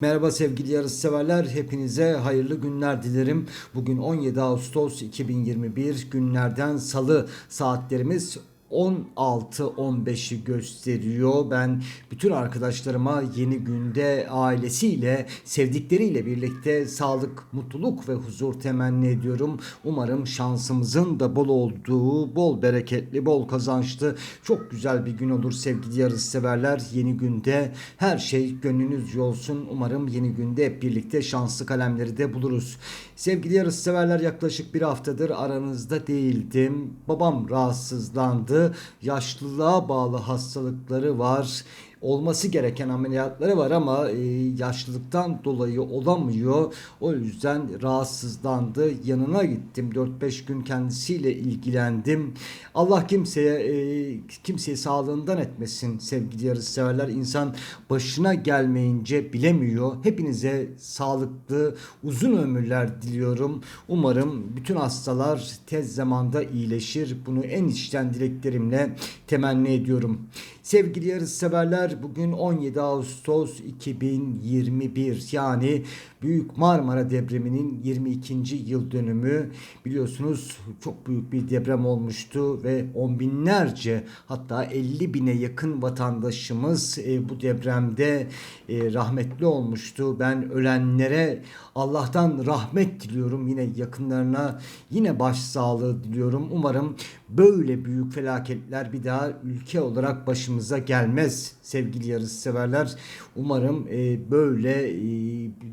Merhaba sevgili yarışseverler. Hepinize hayırlı günler dilerim. Bugün 17 Ağustos 2021 günlerden salı saatlerimiz 16-15'i gösteriyor. Ben bütün arkadaşlarıma yeni günde ailesiyle, sevdikleriyle birlikte sağlık, mutluluk ve huzur temenni ediyorum. Umarım şansımızın da bol olduğu, bol bereketli, bol kazançlı, çok güzel bir gün olur sevgili yarışseverler. Yeni günde her şey gönlünüzce olsun. Umarım yeni günde hep birlikte şanslı kalemleri de buluruz. Sevgili yarışseverler yaklaşık bir haftadır aranızda değildim. Babam rahatsızlandı. Yaşlılığa bağlı hastalıkları var. Olması gereken ameliyatları var ama e, yaşlılıktan dolayı olamıyor. O yüzden rahatsızlandı. Yanına gittim. 4-5 gün kendisiyle ilgilendim. Allah kimseye e, kimseyi sağlığından etmesin sevgili yarışseverler. İnsan başına gelmeyince bilemiyor. Hepinize sağlıklı, uzun ömürler diliyorum. Umarım bütün hastalar tez zamanda iyileşir. Bunu en içten dileklerimle temenni ediyorum. Sevgili yarışseverler bugün 17 Ağustos 2021 yani Büyük Marmara depreminin 22. yıl dönümü biliyorsunuz çok büyük bir deprem olmuştu ve on binlerce hatta 50 bine yakın vatandaşımız e, bu depremde e, rahmetli olmuştu. Ben ölenlere Allah'tan rahmet diliyorum yine yakınlarına yine başsağlığı diliyorum. Umarım böyle büyük felaketler bir daha ülke olarak başımıza gelmez sevgili yarışseverler. Umarım e, böyle e,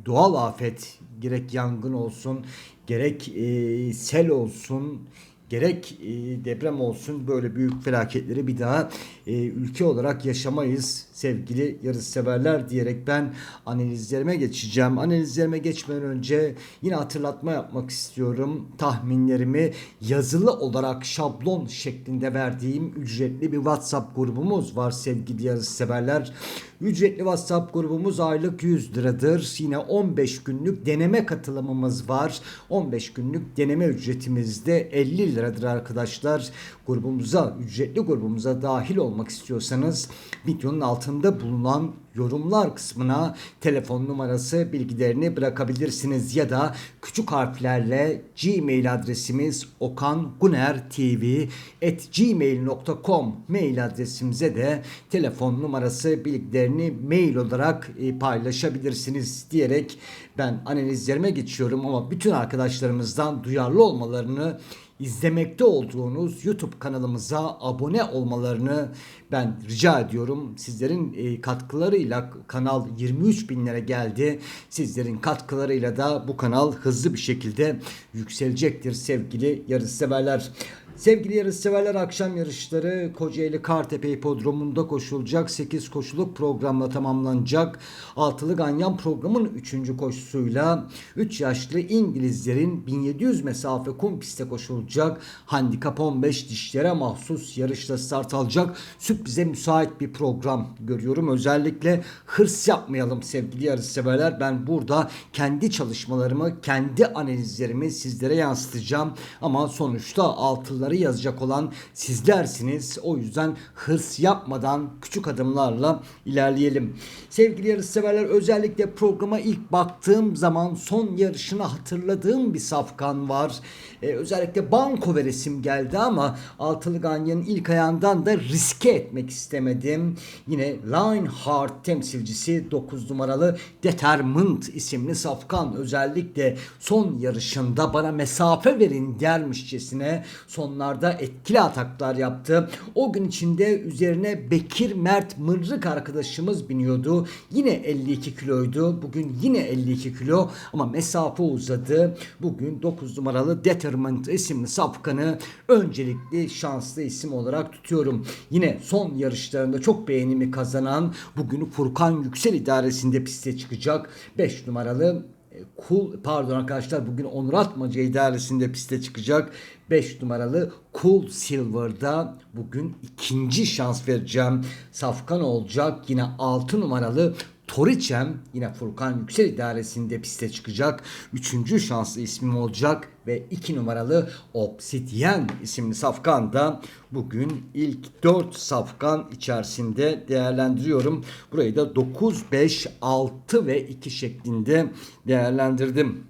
doğal afet gerek yangın olsun gerek e, sel olsun gerek e, deprem olsun böyle büyük felaketleri bir daha e, ülke olarak yaşamayız sevgili yarışseverler diyerek ben analizlerime geçeceğim. Analizlerime geçmeden önce yine hatırlatma yapmak istiyorum. Tahminlerimi yazılı olarak şablon şeklinde verdiğim ücretli bir WhatsApp grubumuz var sevgili yarışseverler. Ücretli WhatsApp grubumuz aylık 100 liradır. Yine 15 günlük deneme katılımımız var. 15 günlük deneme ücretimiz de 50 liradır arkadaşlar. Grubumuza, ücretli grubumuza dahil olmak istiyorsanız videonun altında bulunan yorumlar kısmına telefon numarası bilgilerini bırakabilirsiniz ya da küçük harflerle gmail adresimiz okangunertv@gmail.com mail adresimize de telefon numarası bilgilerini mail olarak e, paylaşabilirsiniz diyerek ben analizlerime geçiyorum ama bütün arkadaşlarımızdan duyarlı olmalarını izlemekte olduğunuz YouTube kanalımıza abone olmalarını ben rica ediyorum. Sizlerin e, katkılarıyla kanal 23 binlere geldi. Sizlerin katkılarıyla da bu kanal hızlı bir şekilde yükselecektir sevgili yarışseverler. Sevgili yarışseverler akşam yarışları Kocaeli Kartepe Hipodromu'nda koşulacak. 8 koşuluk programla tamamlanacak. Altılı Ganyan programın 3. koşusuyla 3 yaşlı İngilizlerin 1700 mesafe kum pistte koşulacak. Handikap 15 dişlere mahsus yarışla start alacak. Sürprize müsait bir program görüyorum. Özellikle hırs yapmayalım sevgili yarışseverler. Ben burada kendi çalışmalarımı, kendi analizlerimi sizlere yansıtacağım. Ama sonuçta altılı yazıları yazacak olan sizlersiniz. O yüzden hırs yapmadan küçük adımlarla ilerleyelim. Sevgili yarışseverler özellikle programa ilk baktığım zaman son yarışını hatırladığım bir safkan var. Ee, özellikle banko veresim geldi ama Altılı Ganyan'ın ilk ayağından da riske etmek istemedim. Yine Lionheart temsilcisi 9 numaralı Determined isimli safkan özellikle son yarışında bana mesafe verin dermişçesine sonlarda etkili ataklar yaptı. O gün içinde üzerine Bekir Mert Mırrık arkadaşımız biniyordu. Yine 52 kiloydu. Bugün yine 52 kilo ama mesafe uzadı. Bugün 9 numaralı Determined isimli safkanı öncelikli şanslı isim olarak tutuyorum. Yine son yarışlarında çok beğenimi kazanan bugün Furkan Yüksel idaresinde piste çıkacak. 5 numaralı Kul pardon arkadaşlar bugün Onur Atmaca idaresinde piste çıkacak. 5 numaralı Cool Silver'da bugün ikinci şans vereceğim. Safkan olacak. Yine 6 numaralı Toriçem yine Furkan Yüksel idaresinde piste çıkacak. Üçüncü şanslı ismim olacak. ve 2 numaralı Obsidian isimli safkan da bugün ilk 4 safkan içerisinde değerlendiriyorum. Burayı da 9, 5, 6 ve 2 şeklinde değerlendirdim.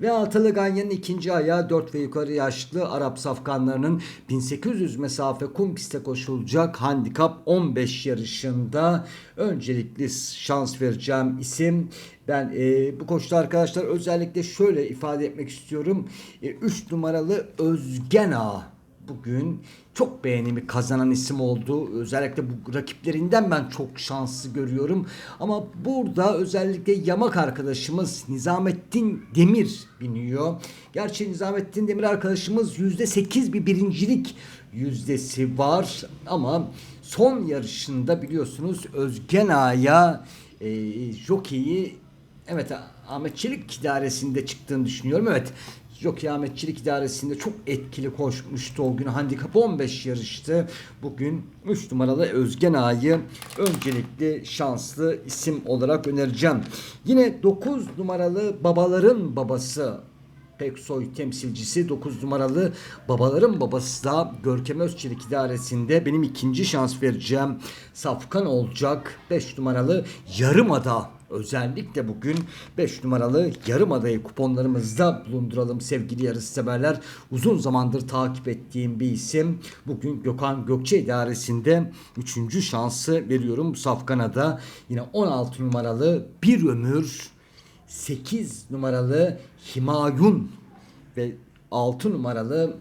Ve altılı ganyanın ikinci ayağı 4 ve yukarı yaşlı Arap safkanlarının 1800 mesafe kum piste koşulacak handikap 15 yarışında öncelikli şans vereceğim isim. Ben e, bu koşuda arkadaşlar özellikle şöyle ifade etmek istiyorum. 3 e, numaralı Özgen Ağa bugün çok beğenimi kazanan isim oldu. Özellikle bu rakiplerinden ben çok şanslı görüyorum. Ama burada özellikle yamak arkadaşımız Nizamettin Demir biniyor. Gerçi Nizamettin Demir arkadaşımız %8 bir birincilik yüzdesi var. Ama son yarışında biliyorsunuz Özgen Ağa'ya e, jokeyi evet Ahmet Çelik idaresinde çıktığını düşünüyorum. Evet Jockey Ahmetçilik İdaresi'nde çok etkili koşmuştu o gün. Handikap 15 yarıştı. Bugün 3 numaralı Özgen Ağa'yı öncelikli şanslı isim olarak önereceğim. Yine 9 numaralı babaların babası Peksoy temsilcisi 9 numaralı babaların babası da Görkem Özçelik idaresinde benim ikinci şans vereceğim Safkan olacak 5 numaralı Yarımada Özellikle bugün 5 numaralı yarım adayı kuponlarımızda bulunduralım sevgili yarışseverler. Uzun zamandır takip ettiğim bir isim. Bugün Gökhan Gökçe idaresinde 3. şansı veriyorum Safkan'a. Yine 16 numaralı bir ömür 8 numaralı Himayun ve 6 numaralı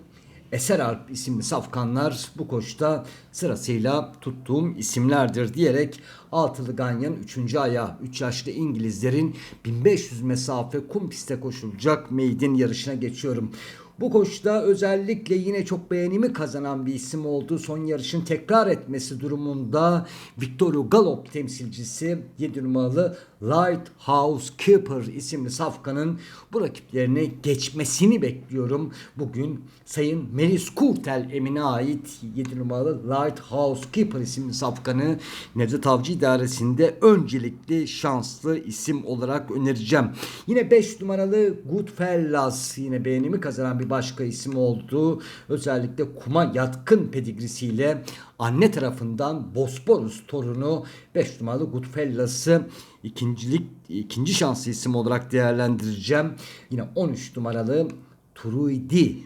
Eser Alp isimli safkanlar bu koşta sırasıyla tuttuğum isimlerdir diyerek altılı ganyan 3. aya 3 yaşlı İngilizlerin 1500 mesafe kum piste koşulacak maiden yarışına geçiyorum. Bu koşuda özellikle yine çok beğenimi kazanan bir isim oldu. Son yarışın tekrar etmesi durumunda Victorio Galop temsilcisi 7 numaralı Lighthouse Keeper isimli safkanın bu rakiplerine geçmesini bekliyorum. Bugün Sayın Melis Kurtel Emin'e ait 7 numaralı Lighthouse Keeper isimli safkanı Nevzat Avcı idaresinde öncelikli şanslı isim olarak önereceğim. Yine 5 numaralı Goodfellas yine beğenimi kazanan bir başka isim oldu. Özellikle kuma yatkın pedigrisiyle anne tarafından Bosporus torunu 5 numaralı Goodfellas'ı ikincilik ikinci şanslı isim olarak değerlendireceğim. Yine 13 numaralı Truidi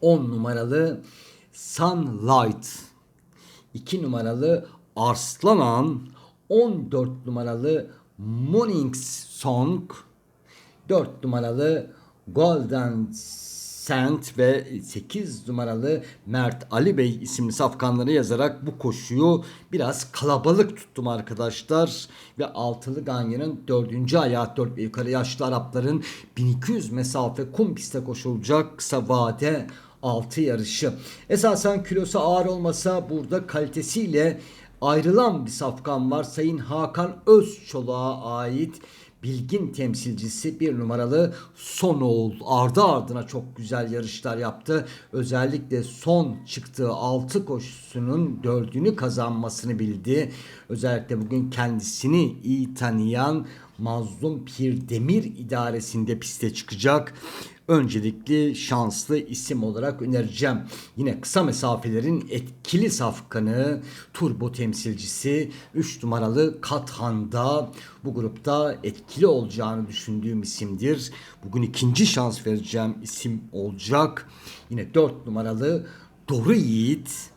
10 numaralı Sunlight 2 numaralı Arslanan 14 numaralı Morning Song 4 numaralı Golden Sent ve 8 numaralı Mert Ali Bey isimli safkanları yazarak bu koşuyu biraz kalabalık tuttum arkadaşlar. Ve altılı Ganyan'ın dördüncü ayağı 4 ve yukarı yaşlı Arapların 1200 mesafe kum piste koşulacak kısa vade 6 yarışı. Esasen kilosu ağır olmasa burada kalitesiyle ayrılan bir safkan var. Sayın Hakan Özçoluk'a ait bilgin temsilcisi bir numaralı Sonoğul ardı ardına çok güzel yarışlar yaptı. Özellikle son çıktığı 6 koşusunun 4'ünü kazanmasını bildi. Özellikle bugün kendisini iyi tanıyan Mazlum Pir Demir idaresinde piste çıkacak öncelikli şanslı isim olarak önereceğim. Yine kısa mesafelerin etkili safkanı, turbo temsilcisi 3 numaralı Kathan'da bu grupta etkili olacağını düşündüğüm isimdir. Bugün ikinci şans vereceğim isim olacak. Yine 4 numaralı Doru Yiğit,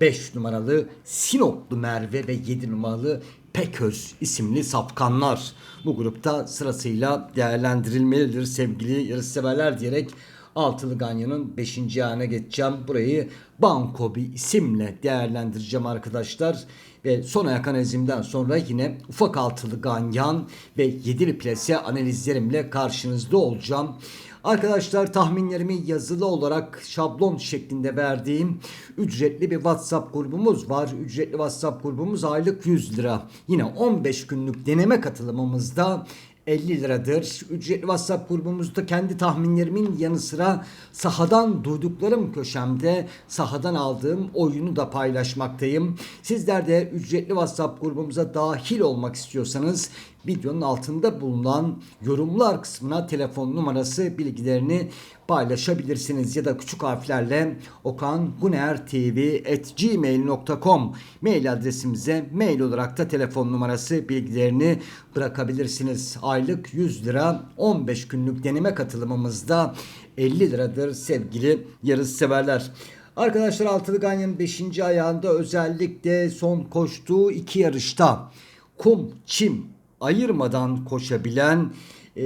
5 numaralı Sinoplu Merve ve 7 numaralı Peköz isimli sapkanlar bu grupta sırasıyla değerlendirilmelidir sevgili yarışseverler diyerek Altılı Ganyan'ın 5. ayağına geçeceğim. Burayı Banko bir isimle değerlendireceğim arkadaşlar. Ve son ayak analizimden sonra yine ufak altılı ganyan ve yedili plase analizlerimle karşınızda olacağım. Arkadaşlar tahminlerimi yazılı olarak şablon şeklinde verdiğim ücretli bir WhatsApp grubumuz var. Ücretli WhatsApp grubumuz aylık 100 lira. Yine 15 günlük deneme katılımımızda 50 liradır. Ücretli WhatsApp grubumuzda kendi tahminlerimin yanı sıra sahadan duyduklarım köşemde sahadan aldığım oyunu da paylaşmaktayım. Sizler de ücretli WhatsApp grubumuza dahil olmak istiyorsanız videonun altında bulunan yorumlar kısmına telefon numarası bilgilerini paylaşabilirsiniz ya da küçük harflerle okangunertv@gmail.com mail adresimize mail olarak da telefon numarası bilgilerini bırakabilirsiniz. Aylık 100 lira 15 günlük deneme katılımımızda 50 liradır sevgili yarış severler. Arkadaşlar Altılı Ganyan'ın 5. ayağında özellikle son koştuğu iki yarışta kum, çim ayırmadan koşabilen e,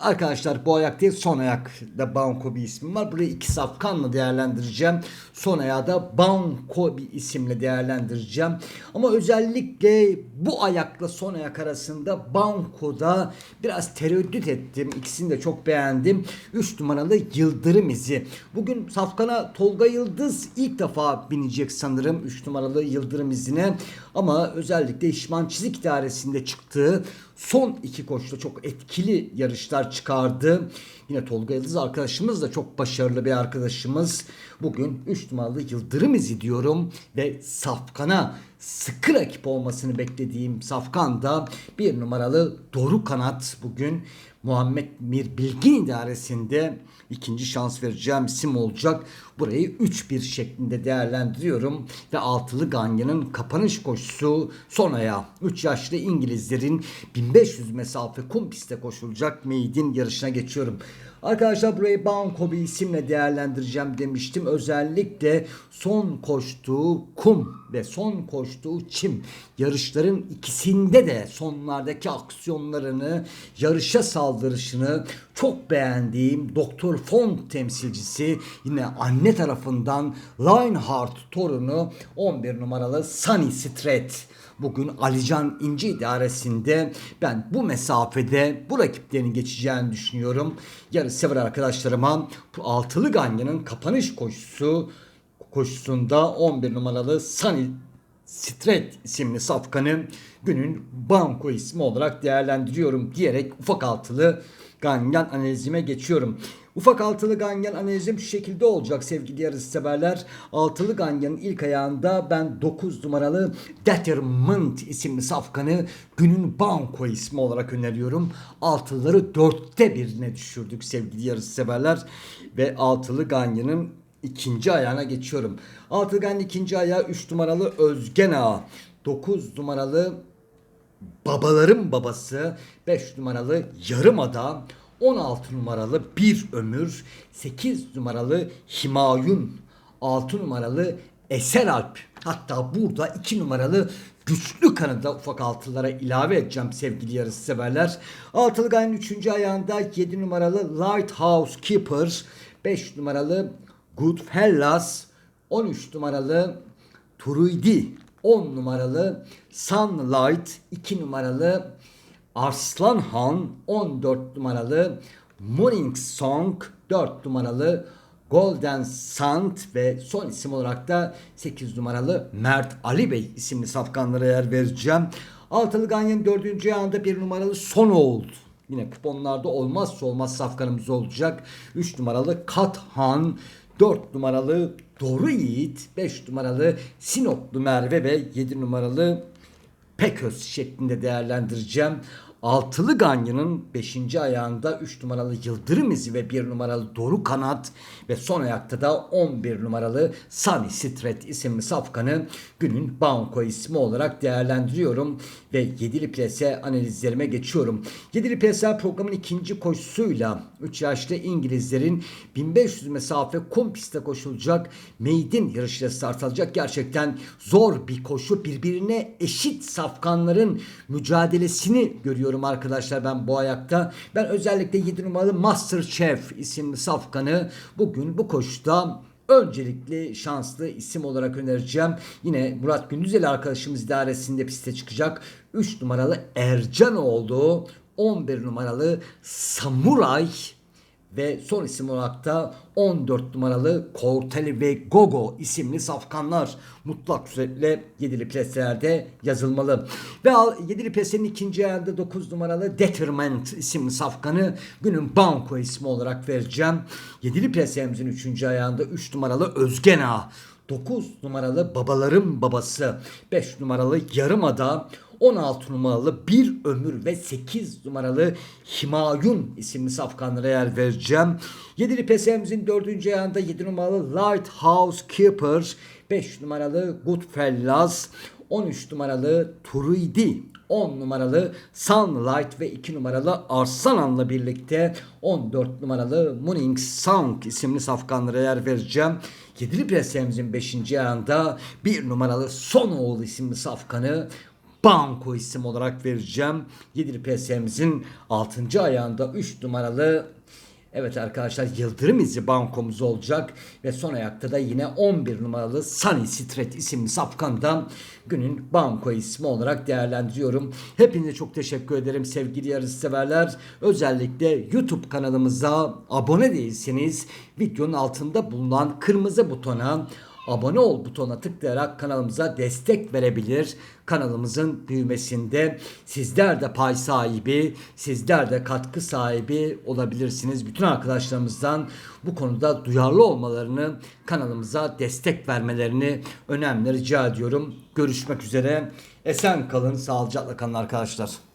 Arkadaşlar bu ayak değil son ayakta Banko bir ismi var. Burayı iki safkanla değerlendireceğim. Son ayağı da Banko bir isimle değerlendireceğim. Ama özellikle bu ayakla son ayak arasında Banko'da biraz tereddüt ettim. İkisini de çok beğendim. 3 numaralı Yıldırım izi. Bugün safkana Tolga Yıldız ilk defa binecek sanırım 3 numaralı Yıldırım izine. Ama özellikle İşman Çizik İdaresi'nde çıktığı son iki koşuda çok etkili yarışlar çıkardı. Yine Tolga Yıldız arkadaşımız da çok başarılı bir arkadaşımız. Bugün 3 numaralı Yıldırım izi diyorum ve Safkan'a sıkı rakip olmasını beklediğim Safkan da bir numaralı Doru Kanat bugün Muhammed Mir Bilgin idaresinde ikinci şans vereceğim isim olacak. Burayı 3-1 şeklinde değerlendiriyorum ve altılı Ganya'nın kapanış koşusu son ayağı. 3 yaşlı İngilizlerin 1500 mesafe kum pistte koşulacak meydin yarışına geçiyorum. Arkadaşlar burayı Banko bir isimle değerlendireceğim demiştim. Özellikle son koştuğu kum ve son koştuğu çim yarışların ikisinde de sonlardaki aksiyonlarını, yarışa saldırışını çok beğendiğim Doktor Font temsilcisi yine anne tarafından Lionheart torunu 11 numaralı Sunny Strait Bugün Alican İnci idaresinde ben bu mesafede bu rakiplerin geçeceğini düşünüyorum. Yarı sever arkadaşlarıma bu altılı ganyanın kapanış koşusu koşusunda 11 numaralı Sunny Stret isimli safkanı günün banko ismi olarak değerlendiriyorum diyerek ufak altılı ganyan analizime geçiyorum. Ufak altılı ganyan analizim şu şekilde olacak sevgili yarış severler. Altılı ganyanın ilk ayağında ben 9 numaralı Determined isimli safkanı günün banko ismi olarak öneriyorum. Altıları dörtte birine düşürdük sevgili yarış severler. Ve altılı ganyanın ikinci ayağına geçiyorum. Altılı ganyanın ikinci ayağı 3 numaralı Özgen Ağa. 9 numaralı babaların babası 5 numaralı Yarımada 16 numaralı Bir Ömür 8 numaralı Himayun 6 numaralı Eser Alp hatta burada 2 numaralı güçlü kanada ufak altılara ilave edeceğim sevgili yarısı severler. Altılı gayenin 3. ayağında 7 numaralı Lighthouse Keeper 5 numaralı Goodfellas 13 numaralı Turuydi 10 numaralı Sunlight 2 numaralı Arslan Han 14 numaralı Morning Song 4 numaralı Golden Sand ve son isim olarak da 8 numaralı Mert Ali Bey isimli safkanlara yer vereceğim. Altılı Ganyan 4. ayağında 1 numaralı Son oldu. Yine kuponlarda olmazsa olmaz safkanımız olacak. 3 numaralı Kathan, 4 numaralı Doğru Yiğit, 5 numaralı Sinoplu Merve ve 7 numaralı Peköz şeklinde değerlendireceğim. Altılı Ganya'nın 5. ayağında 3 numaralı Yıldırım izi ve 1 numaralı Doru Kanat ve son ayakta da 11 numaralı Sunny Stret isimli safkanı günün banko ismi olarak değerlendiriyorum ve 7'li plase analizlerime geçiyorum. 7'li plase programın ikinci koşusuyla 3 yaşlı İngilizlerin 1500 mesafe kum pistte koşulacak meydin yarışıyla start alacak. Gerçekten zor bir koşu birbirine eşit safkanların mücadelesini görüyorum arkadaşlar ben bu ayakta. Ben özellikle 7 numaralı Master Chef isimli safkanı bugün bu koşuda öncelikli şanslı isim olarak önereceğim. Yine Murat Gündüzel arkadaşımız idaresinde piste çıkacak. 3 numaralı Ercan oldu. 11 numaralı Samuray ve son isim olarak da 14 numaralı Corteli ve Gogo isimli safkanlar mutlak suretle 7'li preselerde yazılmalı. Ve 7'li presenin ikinci ayağında 9 numaralı Determined isimli safkanı günün banko ismi olarak vereceğim. 7'li presemizin 3. ayağında 3 numaralı Özgena 9 numaralı babaların babası, 5 numaralı Yarımada, 16 numaralı Bir Ömür ve 8 numaralı Himayun isimli safkanlara yer vereceğim. 7'li pesemizin 4. ayağında 7 numaralı Lighthouse Keeper, 5 numaralı Goodfellas, 13 numaralı Turidi, 10 numaralı Sunlight ve 2 numaralı Arslanan'la birlikte 14 numaralı Morning Song isimli safkanlara yer vereceğim. Yedili presemizin 5. ayağında 1 numaralı Sonoğlu isimli safkanı Banko isim olarak vereceğim. Yedili PSM'imizin 6. ayağında 3 numaralı Evet arkadaşlar Yıldırım izi bankomuz olacak ve son ayakta da yine 11 numaralı Sunny Street isimli safkandan günün banko ismi olarak değerlendiriyorum. Hepinize çok teşekkür ederim sevgili yarışseverler. Özellikle YouTube kanalımıza abone değilseniz videonun altında bulunan kırmızı butona abone ol butonuna tıklayarak kanalımıza destek verebilir. Kanalımızın büyümesinde sizler de pay sahibi, sizler de katkı sahibi olabilirsiniz. Bütün arkadaşlarımızdan bu konuda duyarlı olmalarını, kanalımıza destek vermelerini önemli rica ediyorum. Görüşmek üzere. Esen kalın, sağlıcakla kalın arkadaşlar.